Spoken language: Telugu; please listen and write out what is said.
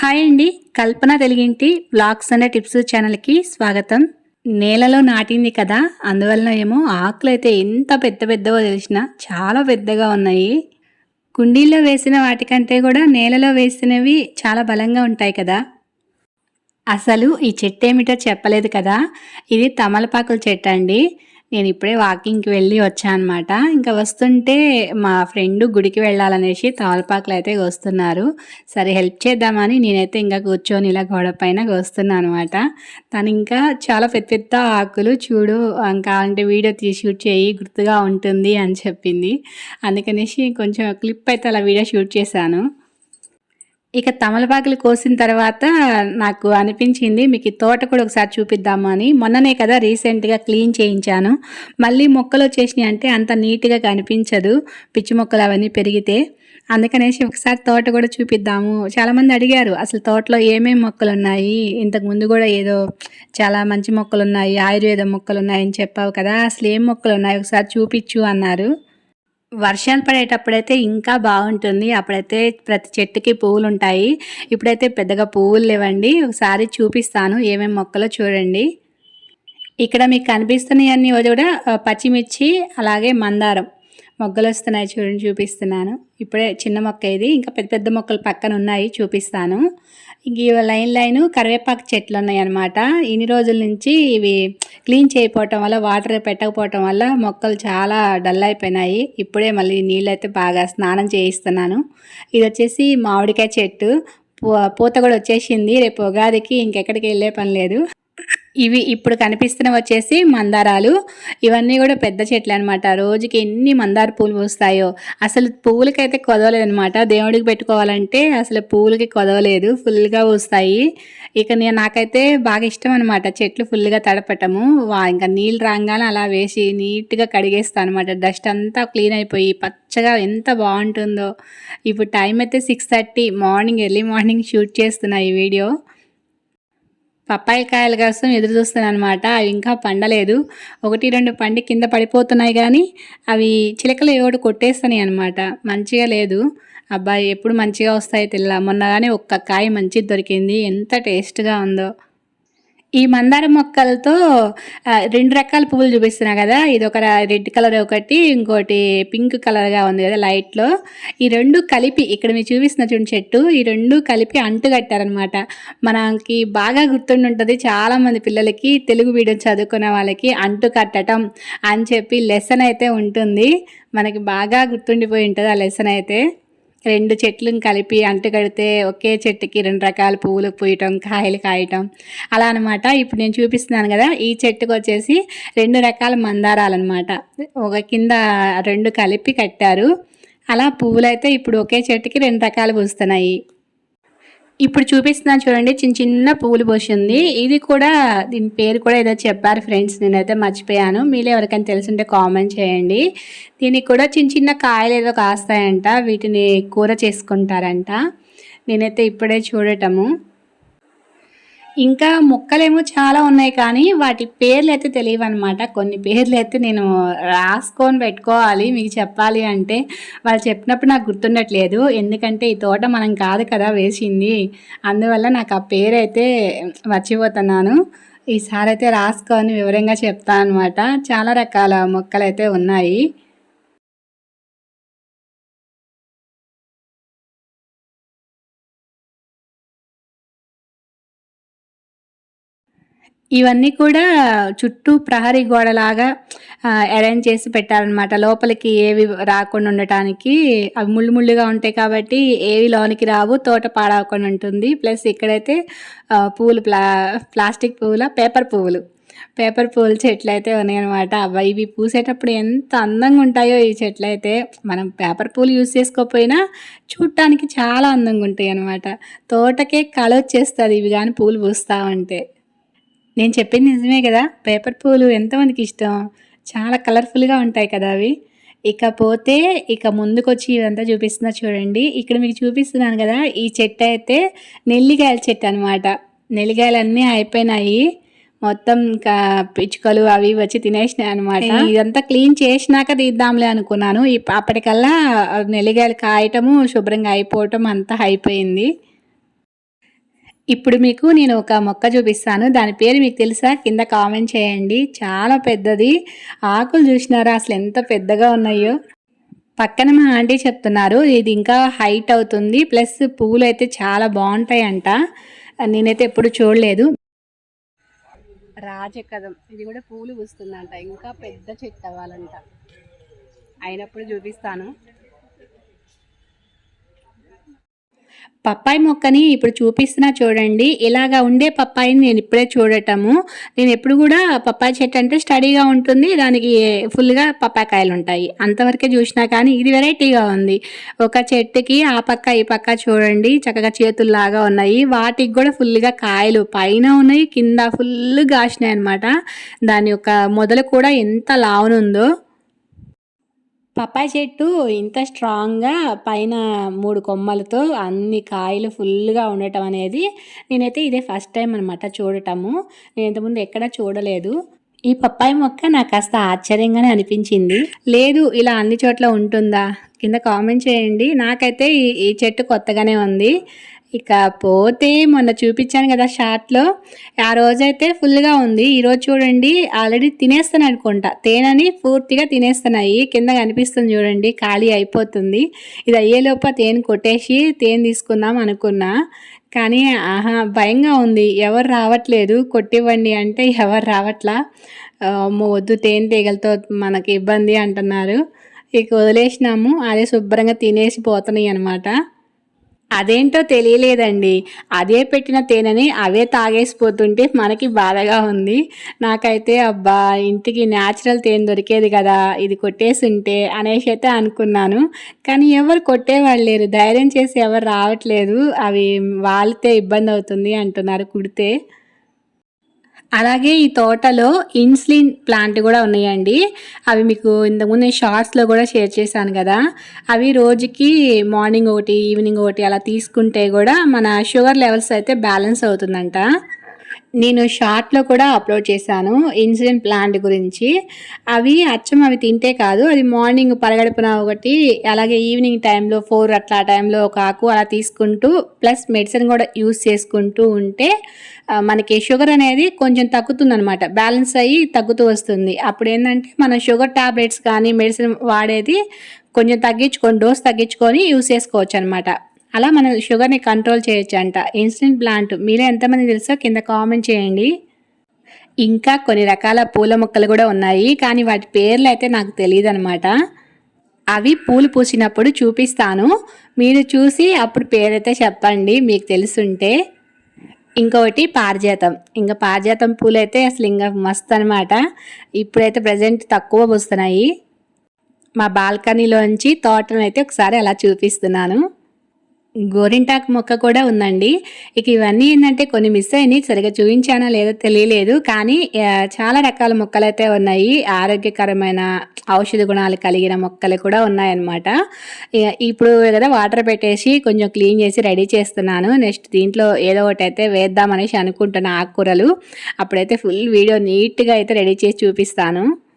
హాయ్ అండి. కల్పన తెలుగింటి బ్లాగ్స్ అనే టిప్స్ ఛానల్కి స్వాగతం. నేలలో నాటింది కదా అందువలన ఏమో ఆకులు అయితే ఎంత పెద్ద పెద్దవో తెలిసిన చాలా పెద్దగా ఉన్నాయి. కుండీల్లో వేసిన వాటికంటే కూడా నేలలో వేసినవి చాలా బలంగా ఉంటాయి కదా. అసలు ఈ చెట్టు ఏమిటో చెప్పలేదు కదా. ఇది తమలపాకుల చెట్టు అండి. నేను ఇప్పుడే వాకింగ్కి వెళ్ళి వచ్చాను అనమాట ఇంకా వస్తుంటే మా ఫ్రెండ్ గుడికి వెళ్ళాలనేసి తమలపాకులు అయితే వస్తున్నారు సరే హెల్ప్ చేద్దామని నేనైతే ఇంకా కూర్చొని ఇలా గోడ పైన వస్తున్నాను అనమాట తను ఇంకా చాలా పెద్ద పెద్ద ఆకులు చూడు ఇంకా అంటే వీడియో తీసి షూట్ చేయి గుర్తుగా ఉంటుంది అని చెప్పింది. అందుకనేసి కొంచెం క్లిప్ అయితే అలా వీడియో షూట్ చేశాను. ఇక తమలపాకులు కోసిన తర్వాత నాకు అనిపించింది మీకు ఈ తోట కూడా ఒకసారి చూపిద్దాము అని. మొన్ననే కదా రీసెంట్గా క్లీన్ చేయించాను. మళ్ళీ మొక్కలు వచ్చేసినాయి అంటే అంత నీట్గా కనిపించదు పిచ్చి మొక్కలు అవన్నీ పెరిగితే. అందుకనేసి ఒకసారి తోట కూడా చూపిద్దాము. చాలామంది అడిగారు అసలు తోటలో ఏమేమి మొక్కలు ఉన్నాయి? ఇంతకు ముందు కూడా ఏదో చాలా మంచి మొక్కలు ఉన్నాయి ఆయుర్వేద మొక్కలు ఉన్నాయని చెప్పావు కదా అసలు ఏం మొక్కలు ఉన్నాయి? ఒకసారి చూపించు అన్నారు. వర్షాలు పడేటప్పుడైతే ఇంకా బాగుంటుంది. అప్పుడైతే ప్రతి చెట్టుకి పువ్వులు ఉంటాయి ఇప్పుడైతే పెద్దగా పువ్వులు లేవండి. ఒకసారి చూపిస్తాను ఏమేమి మొక్కలో చూడండి. ఇక్కడ మీకు కనిపిస్తున్నాయన్నీ కూడా పచ్చిమిర్చి అలాగే మందారం. మొగ్గలు వస్తున్నాయి చూడండి చూపిస్తున్నాను. ఇప్పుడే చిన్న మొక్క ఇది. ఇంకా పెద్ద పెద్ద మొక్కలు పక్కన ఉన్నాయి చూపిస్తాను. ఇంక లైన్ లైన్ కరివేపాకు చెట్లు ఉన్నాయి అనమాట ఇన్ని రోజుల నుంచి ఇవి క్లీన్ చేయకపోవటం వల్ల వాటర్ పెట్టకపోవటం వల్ల మొక్కలు చాలా డల్ అయిపోయినాయి. ఇప్పుడే మళ్ళీ నీళ్ళు అయితే బాగా స్నానం చేయిస్తున్నాను. ఇది వచ్చేసి మామిడికాయ చెట్టు. పూత కూడా వచ్చేసింది. రేపు ఉగాదికి ఇంకెక్కడికి వెళ్ళే పని లేదు. ఇవి ఇప్పుడు కనిపిస్తున్న వచ్చేసి మందారాలు. ఇవన్నీ కూడా పెద్ద చెట్లు అనమాట రోజుకి ఎన్ని మందార పూలు పూస్తాయో. అసలు పువ్వులకైతే కొదవలేదు అనమాట దేవుడికి పెట్టుకోవాలంటే అసలు పువ్వులకి కొదవలేదు. ఫుల్గా పూస్తాయి. ఇక నేను నాకైతే బాగా ఇష్టం అనమాట చెట్లు ఫుల్గా తడపటము. వా ఇంకా నీళ్ళు రాగానే అలా వేసి నీట్గా కడిగేస్తాను అనమాట డస్ట్ అంతా క్లీన్ అయిపోయి పచ్చగా ఎంత బాగుంటుందో. ఇప్పుడు టైం అయితే six thirty. Morning early morning shoot చేస్తున్నా ఈ వీడియో. పప్పాయి కాయల కోసం ఎదురు చూస్తున్నాను అనమాట అవి ఇంకా పండలేదు. ఒకటి రెండు పండి కింద పడిపోతున్నాయి కానీ అవి చిలకలు ఏడు కొట్టేస్తున్నాయి అనమాట మంచిగా లేదు. అబ్బాయి ఎప్పుడు మంచిగా వస్తాయో తెల్ల. మొన్న కానీ ఒక్క కాయ మంచిది దొరికింది. ఎంత టేస్ట్గా ఉందో. ఈ మందార మొక్కలతో రెండు రకాల పువ్వులు చూపిస్తున్నా కదా. ఇది ఒక రెడ్ కలర్ ఒకటి ఇంకోటి పింక్ కలర్గా ఉంది కదా లైట్లో. ఈ రెండు కలిపి ఇక్కడ మీరు చూపిస్తున్న చూడండి చెట్టు ఈ రెండు కలిపి అంటు కట్టారనమాట మనకి బాగా గుర్తుండి ఉంటుంది చాలామంది పిల్లలకి తెలుగు మీడియం చదువుకునే వాళ్ళకి అంటు కట్టడం అని చెప్పి లెసన్ అయితే ఉంటుంది. మనకి బాగా గుర్తుండిపోయి ఉంటుంది ఆ లెసన్ అయితే. రెండు చెట్లను కలిపి అంటుకడితే ఒకే చెట్టుకి రెండు రకాల పువ్వులు పూయటం కాయలు కాయటం. అలా అనమాట ఇప్పుడు నేను చూపిస్తున్నాను కదా ఈ చెట్టుకు వచ్చేసి రెండు రకాల మందారాలు అనమాట ఒక కింద రెండు కలిపి కట్టారు. అలా పువ్వులైతే ఇప్పుడు ఒకే చెట్టుకి రెండు రకాలు పూస్తున్నాయి. ఇప్పుడు చూపిస్తున్నాను చూడండి చిన్న చిన్న పువ్వులు పోసింది. ఇది కూడా దీని పేరు కూడా ఏదో చెప్పారు ఫ్రెండ్స్ నేనైతే మర్చిపోయాను. మీలో ఎవరికైనా తెలుసుంటే కామెంట్ చేయండి. దీనికి కూడా చిన్న చిన్న కాయలు ఏదో కాస్తాయంట వీటిని కూర చేసుకుంటారంట. నేనైతే ఇప్పుడే చూడటము. ఇంకా మొక్కలేమో చాలా ఉన్నాయి కానీ వాటి పేర్లు అయితే తెలియవు అనమాట కొన్ని పేర్లు అయితే నేను రాసుకొని పెట్టుకోవాలి మీకు చెప్పాలి అంటే. వాళ్ళు చెప్పినప్పుడు నాకు గుర్తుండట్లేదు. ఎందుకంటే ఈ తోట మనం కాదు కదా వేసింది. అందువల్ల నాకు ఆ పేరు అయితే మర్చిపోతున్నాను. ఈసారి అయితే రాసుకొని వివరంగా చెప్తాను అనమాట చాలా రకాల మొక్కలు అయితే ఉన్నాయి. ఇవన్నీ కూడా చుట్టూ ప్రహరీ గోడలాగా అరేంజ్ చేసి పెట్టారనమాట లోపలికి ఏవి రాకుండా ఉండటానికి. అవి ముళ్ళు ముళ్ళుగా ఉంటాయి కాబట్టి ఏవి లోనికి రావు తోట పాడవకుండా ఉంటుంది. ప్లస్ ఇక్కడైతే పువ్వులు ప్లా ప్లాస్టిక్ పువ్వుల పేపర్ పువ్వులు పేపర్ పూల చెట్లు అయితే ఉన్నాయన్నమాట. అవి ఇవి పూసేటప్పుడు ఎంత అందంగా ఉంటాయో ఈ చెట్లు అయితే. మనం పేపర్ పూలు యూజ్ చేసుకోకపోయినా చూడటానికి చాలా అందంగా ఉంటాయి అన్నమాట తోటకే కళ వచ్చేస్తుంది ఇవి కానీ పూలు పూస్తూ ఉంటే. నేను చెప్పింది నిజమే కదా. పేపర్ పూలు ఎంతమందికి ఇష్టం? చాలా కలర్ఫుల్గా ఉంటాయి కదా అవి. ఇకపోతే ఇక ముందుకొచ్చి ఇదంతా చూపిస్తున్నా చూడండి. ఇక్కడ మీకు చూపిస్తున్నాను కదా ఈ చెట్టు అయితే నెల్లికాయల చెట్టు అనమాట నెల్లికాయలు అన్నీ అయిపోయినాయి. మొత్తం ఇంకా పిచ్చుకలు అవి వచ్చి తినేసినాయి అనమాట ఇదంతా క్లీన్ చేసినాక తీద్దాంలే అనుకున్నాను. అప్పటికల్లా నెల్లికాయలు కాయటము శుభ్రంగా అయిపోవటం అంతా అయిపోయింది. ఇప్పుడు మీకు నేను ఒక మొక్క చూపిస్తాను. దాని పేరు మీకు తెలుసా? కింద కామెంట్ చేయండి. చాలా పెద్దది. ఆకులు చూసినారా? అసలు ఎంత పెద్దగా ఉన్నాయో. పక్కన మా ఆంటీ చెప్తున్నారు ఇది ఇంకా హైట్ అవుతుంది ప్లస్ పువ్వులు అయితే చాలా బాగుంటాయంట. నేనైతే ఎప్పుడు చూడలేదు. రాజకదం. ఇది కూడా పూలు పూస్తుందంట. ఇంకా పెద్ద చెట్టు అవ్వాలంట. అయినప్పుడు చూపిస్తాను. పప్పాయి మొక్కని ఇప్పుడు చూపిస్తున్నా చూడండి. ఇలాగా ఉండే పప్పాయిని నేను ఇప్పుడే చూడటము. నేను ఎప్పుడు కూడా పప్పాయి చెట్టు అంటే స్టడీగా ఉంటుంది. దానికి ఫుల్గా పప్పాయి కాయలు ఉంటాయి. అంతవరకే చూసినా కానీ ఇది వెరైటీగా ఉంది. ఒక చెట్టుకి ఆ పక్క ఈ పక్క చూడండి. చక్కగా చేతుల్లాగా ఉన్నాయి. వాటికి కూడా ఫుల్గా కాయలు పైన ఉన్నాయి. కింద ఫుల్ కాసినాయి అనమాట దాని యొక్క మొదలు కూడా ఎంత లావునుందో. పప్పాయి చెట్టు ఇంత స్ట్రాంగ్గా పైన మూడు కొమ్మలతో అన్ని కాయలు ఫుల్గా ఉండటం అనేది నేనైతే ఇదే ఫస్ట్ టైం అనమాట చూడటము. నేను ఇంతకుముందు ఎక్కడ చూడలేదు. ఈ పప్పాయి మొక్క నాకు కాస్త ఆశ్చర్యంగానే అనిపించింది. లేదు ఇలా అన్ని చోట్ల ఉంటుందా? కింద కామెంట్ చేయండి. నాకైతే ఈ ఈ చెట్టు కొత్తగానే ఉంది. ఇక పోతే మొన్న చూపించాను కదా షార్ట్లో. ఆ రోజైతే ఫుల్గా ఉంది. ఈరోజు చూడండి ఆల్రెడీ తినేస్తాను అనుకుంటా. తేనెని పూర్తిగా తినేస్తున్నాయి. కింద కనిపిస్తుంది చూడండి ఖాళీ అయిపోతుంది. ఇది అయ్యేలోప తేనె కొట్టేసి తేనె తీసుకుందాం అనుకున్నా. కానీ ఆహా భయంగా ఉంది. ఎవరు రావట్లేదు. కొట్టివ్వండి అంటే ఎవరు రావట్లా? వద్దు తేనె తీగలతో మనకి ఇబ్బంది అంటున్నారు. ఇక వదిలేసినాము. అదే శుభ్రంగా తినేసి పోతున్నాయి అనమాట అదేంటో తెలియలేదండి. అదే పెట్టిన తేనెని అవే తాగేసిపోతుంటే మనకి బాధగా ఉంది. నాకైతే అబ్బా ఇంటికి న్యాచురల్ తేనె దొరికేది కదా ఇది కొట్టేసి ఉంటే అనేసి అయితే అనుకున్నాను. కానీ ఎవరు కొట్టేవాళ్ళు లేరు. ధైర్యం చేసి ఎవరు రావట్లేదు. అవి వాలితే ఇబ్బంది అవుతుంది అంటున్నారు కుడితే. అలాగే ఈ తోటలో ఇన్సులిన్ ప్లాంట్ కూడా ఉన్నాయండి. అవి మీకు ఇంతకుముందు నేను షార్ట్స్లో కూడా షేర్ చేశాను కదా. అవి రోజుకి మార్నింగ్ ఒకటి ఈవినింగ్ ఒకటి అలా తీసుకుంటే కూడా మన షుగర్ లెవెల్స్ అయితే బ్యాలెన్స్ అవుతుందంట. నేను షార్ట్లో కూడా అప్లోడ్ చేశాను ఇన్సులిన్ ప్లాంట్ గురించి. అవి అచ్చం అవి తింటే కాదు అది మార్నింగ్ పరగడుపున ఒకటి అలాగే ఈవినింగ్ టైంలో ఫోర్ అట్లా టైంలో ఒక ఆకు అలా తీసుకుంటూ ప్లస్ మెడిసిన్ కూడా యూస్ చేసుకుంటూ ఉంటే మనకి షుగర్ అనేది కొంచెం తగ్గుతుందనమాట బ్యాలెన్స్ అయ్యి తగ్గుతూ వస్తుంది. అప్పుడు ఏంటంటే మన షుగర్ టాబ్లెట్స్ కానీ మెడిసిన్ వాడేది కొంచెం తగ్గించుకొని డోస్ తగ్గించుకొని యూస్ చేసుకోవచ్చు అనమాట అలా మనం షుగర్ని కంట్రోల్ చేయొచ్చు అంట ఇన్సులిన్ ప్లాంట్ మీరే ఎంతమంది తెలుసో కింద కామెంట్ చేయండి. ఇంకా కొన్ని రకాల పూల మొక్కలు కూడా ఉన్నాయి కానీ వాటి పేర్లు అయితే నాకు తెలియదు అనమాట అవి పూలు పూసినప్పుడు చూపిస్తాను. మీరు చూసి అప్పుడు పేరైతే చెప్పండి మీకు తెలుసుంటే. ఇంకొకటి పారిజాతం. ఇంకా పారిజాతం పూలు అయితే అసలు ఇంకా మస్తు అనమాట ఇప్పుడైతే ప్రజెంట్ తక్కువ పూస్తున్నాయి. మా బాల్కనీలోంచి తోటను అయితే ఒకసారి అలా చూపిస్తున్నాను. గోరింటాకు మొక్క కూడా ఉందండి. ఇక ఇవన్నీ ఏంటంటే కొన్ని మిస్ అయినాయి సరిగా చూపించానో లేదో తెలియలేదు. కానీ చాలా రకాల మొక్కలు అయితే ఉన్నాయి. ఆరోగ్యకరమైన ఔషధ గుణాలు కలిగిన మొక్కలు కూడా ఉన్నాయన్నమాట. ఇప్పుడు కదా వాటర్ పెట్టేసి కొంచెం క్లీన్ చేసి రెడీ చేస్తున్నాను. నెక్స్ట్ దీంట్లో ఏదో ఒకటి అయితే వేద్దామనేసి అనుకుంటున్నా ఆకుకూరలు. అప్పుడైతే ఫుల్ వీడియో నీట్గా అయితే రెడీ చేసి చూపిస్తాను.